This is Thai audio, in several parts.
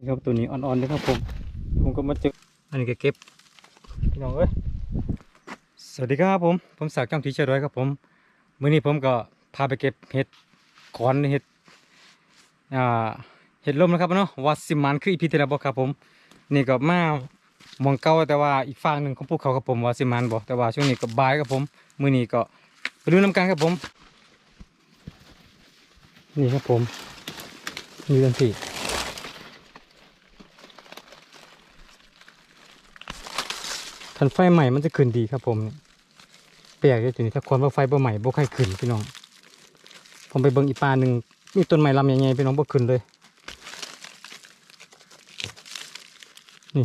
นี่ครับตัวนี้อ่อนๆนะครับผม ผมก็มาเจออันนี้ก็เก็บพี่น้องเอ้ยสวัสดีครับผมผมศักดิ์จ้องทีเชอร์ด้วยครับผมมื้อนี้ผมก็พาไปเก็บเห็ดขอนเห็ดอ่าเห็ดลมนะครับเนาะวัดสิมันคืออีพีที่แล้วบอกครับผมนี่ก็มามองเก่าแต่ว่าอีกฝั่งหนึ่งของภูเขาครับผมวัดสิมันบอกแต่ว่าช่วงนี้ก็บายครับผมมื้อนี้ก็ไปดูน้ำกันครับผม นี่ครับผมนี่กันสี่ ทันไฟใหม่มันจะขึ้นดีครับผมแปลกเลยทีนี้ถ้าคนว่าไฟบ่ใหม่บ่ค่อยขึ้นพี่น้อง ผมไปเบิ่งอีปลาหนึ่งมีต้นไม้ลำใหญ่ๆพี่น้องบ่ขึ้นเลย นี่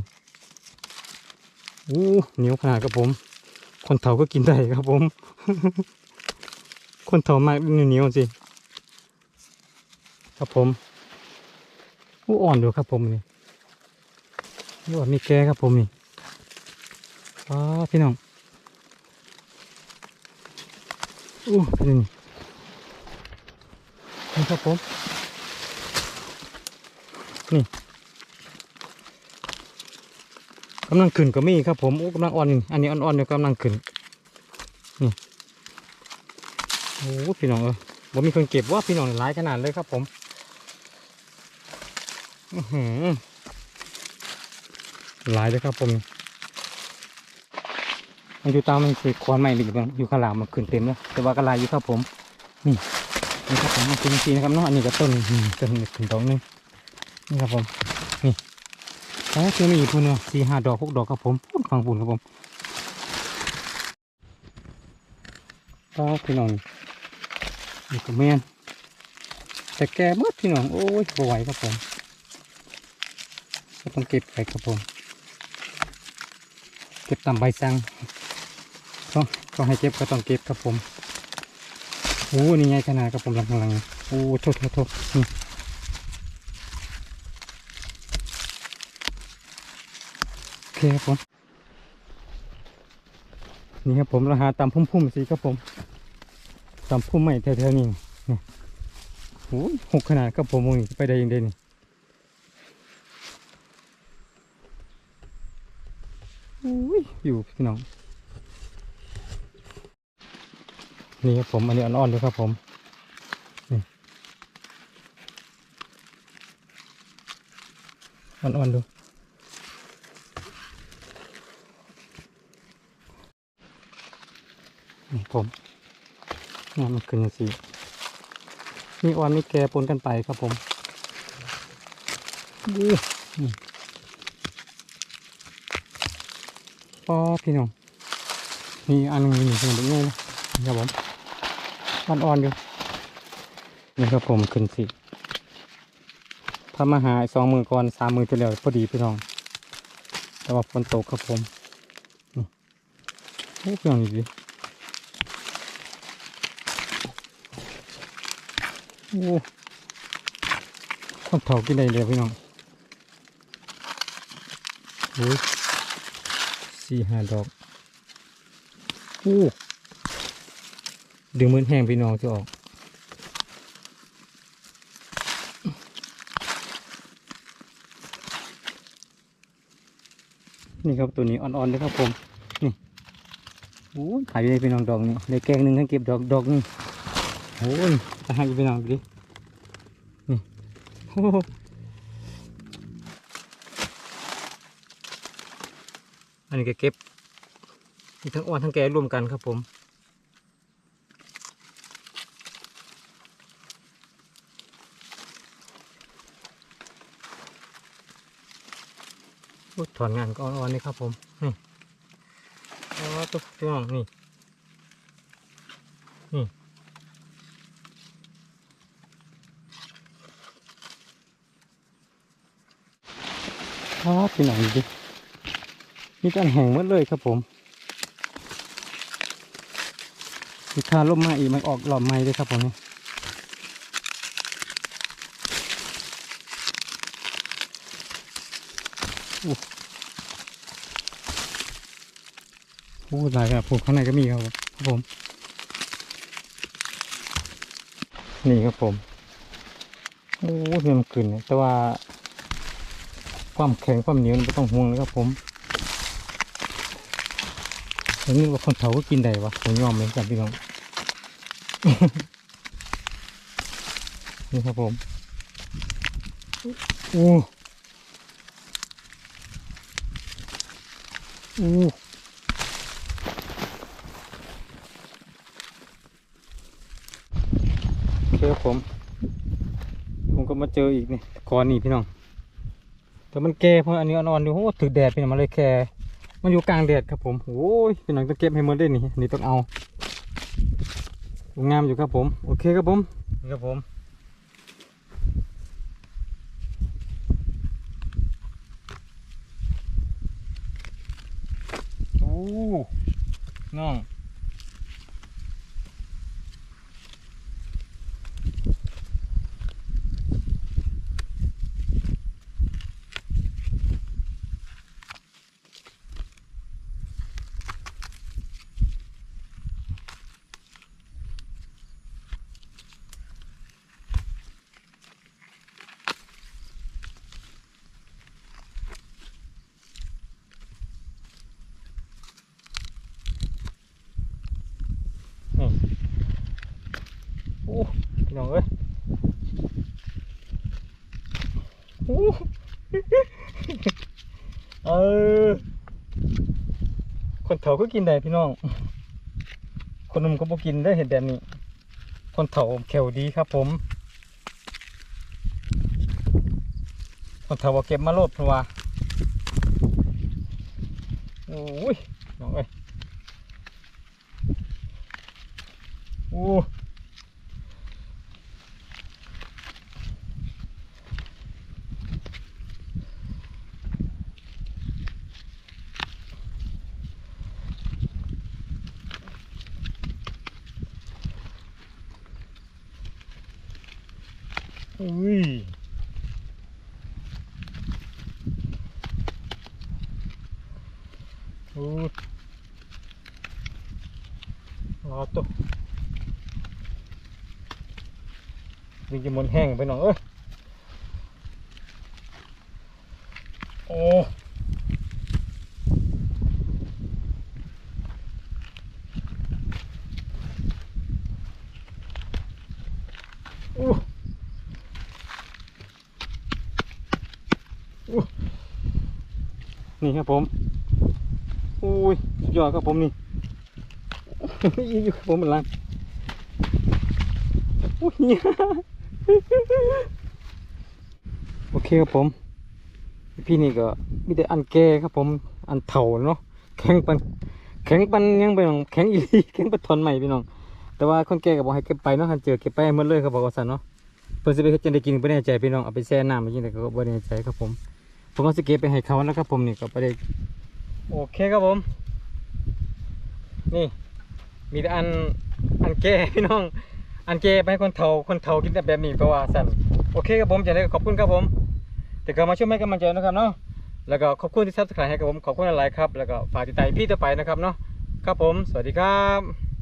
อู้เหนียวขนาดครับผม คนเฒ่าก็กินได้ครับผม คนเฒ่ามากเหนียวๆสิครับผมอู้อ่อนดูครับผมนี่นี่ว่ามีแก่ครับผมนี่ อ๋อพี่น้องอู้นี่นี่ครับผมนี่กำลังขึ้นก็มีครับผมอู้กำลังอ่อนอันนี้อ่อนๆอยู่กำลังขึ้นนี่โอ้พี่น้องเออบ่มีคนเก็บว่าพี่น้องหลายขนาดเลยครับผมอือหือหลายเลยครับผม มันอยู่ตามมันคือคอนใหม่หรือมันอยู่ข้างหลังมันขึ้นเต็มแล้วแต่ว่ากระลายอยู่ครับผมนี่นี่ครับผมมันเป็นสีนะครับเนาะอันนี้ก็ต้นต้นขึ้นดอกหนึงนี่ครับผมนี่แล้วคือมีอีกพุ่นเนาะสี่ห้าดอกหกดอกครับผมพุ่นฟังปุ่นครับผมก็พี่น้องนี่ก็แม่นแต่แกหมดพี่น้องโอ้ยไหวครับผมก็ต้องเก็บไปครับผม เก็บตามใบสั่ง ต้องต้องให้เก็บก็ต้องเก็บครับผมโอ้นี่ไงขนาดครับผมหลังหลังโอ้โทษโทษโทษนี่โอเคครับผมนี่ครับผมเราหาตามพุ่มๆสิครับผมตามพุ่มใหม่แถวๆนี้นี่โอ้หกขนาดครับผมมองนี่ไปได้ยังไงนี่โอ้ยอยู่พี่น้อง นี่ครับผม อันนี้อ่อนๆด้วยครับผมอ่อนๆดูนี่ผมนี่มันขึ้นสีมีอ่อนมีแก่ปนกันไปครับผมดูนี่ป้อพี่น้องนี่อันนึงนี่เป็นแบบนี้นะนี่ครับผม อ่อนๆอยู่นี่ครับผมขึ้นสิพามาหาสองมือก่อนสามมือจะแล้วพอดีพี่น้อง แต่ว่าฝนตกครับผมนี่โอ้พี่น้องนี่ดิโอ้คนเผากินได้เลยพี่น้องโอ้ยสี่ห้าดอกโอ้ ดึงมือแห้งพี่น้องจะออก นี่ครับตัวนี้อ่อนๆเลยครับผมนี่โอ้หายไปเลยพี่น้องดอกนี่เลยแกงหนึ่งให้เก็บดอกดอกนึงโอ้ยจะให้พี่น้องดินี่โอ้โหอันนี้ก็เก็บทั้งอ่อนทั้งแก่รวมกันครับผม ถอนงานก็อ่อนๆนี่ครับผม นี่อ๋อตุ๊กพี่องนี่นี่อ๋อพี่น้องดิมีแต่แห้งหมดเลยครับผมมีคาล่มมาอีกมันออกหลอมไม้เลยครับผมนี่ โอ้หลายครับผมข้างในก็มีครับผม นี่ครับผม โอ้เงินขึ้นเนี่ยแต่ว่า ความแข็งความเหนียวไม่ต้องห่วงนะครับผมอันนี้ว่าคนเฒ่าก็กินได้วะผมยอมเลยครับพี่น้อง นี่ครับผม โอ้ อ้โอเคครับผม ผมก็มาเจออีกนี่ก้อนนี่พี่น้อง แต่มันแก่เพราะอันนี้อ่อนๆอยู่โอ้ถือแดดพี่น้องมันเลยแก่มันอยู่กลางแดดครับผมโอ้ยพี่น้องต้องเก็บให้หมดได้นี่นนี่ต้องเอางามอยู่ครับผม โอเคครับผมนี่ครับผม น้อง นี่โอ้ พี่น้องเอ้ยเออ คนเฒ่าก็กินได้พี่น้อง คนนุ่มก็บ่กินได้เห็นแบบนี้ คนเฒ่าแขวดีครับผม คนเฒ่าวาเก็บมาโลดเพราะว่าโอ้ยน้องเอ้ยโอ้ อุ้ยโอ้รอตัววิ่งจะมันแห้งไปหน่อยเอ้ยโอ้โอ้โอ้ นี่ครับผมอุ้ยสุดยอดครับผมนี่อยู่ครับผมมันลังอุ้ยโอเคครับผมพี่นี่ก็มีแต่อันแก่ครับผมอันเถ่าเนาะแข็งปันแข็งปันยังไปน้องแข็งอีลีแข็งปันทนใหม่พี่น้องแต่ว่าคนแก่ก็บอกให้เก็บไปเนาะคันเจอเก็บไปหมดเลยเขาบอกว่าสันเนาะเพิ่นสิไปเฮ็ดจังได้กินบ่แน่ใจพี่น้องเอาไปแช่น้ำจริงแต่ก็บ่แน่ใจครับผม ผมก็สิเก็บไปให้เขานะครับผมนี่ก็บ่ได้โอเคครับผม นี่ มีแต่อันอันแก่พี่น้อง อันแก่ไปให้คนเฒ่าคนเฒ่ากินแต่แบบนี้ก็ว่าสั่นโอเคครับผมจะได้ขอบคุณครับผมแต่ก็มาช่วยให้กำลังใจนะครับเนาะแล้วก็ขอบคุณที่ซับสไครต์ให้กับผมขอบคุณหลายครับ แล้วก็ฝากติดตามพี่ต่อไปนะครับเนาะครับผม สวัสดีครับ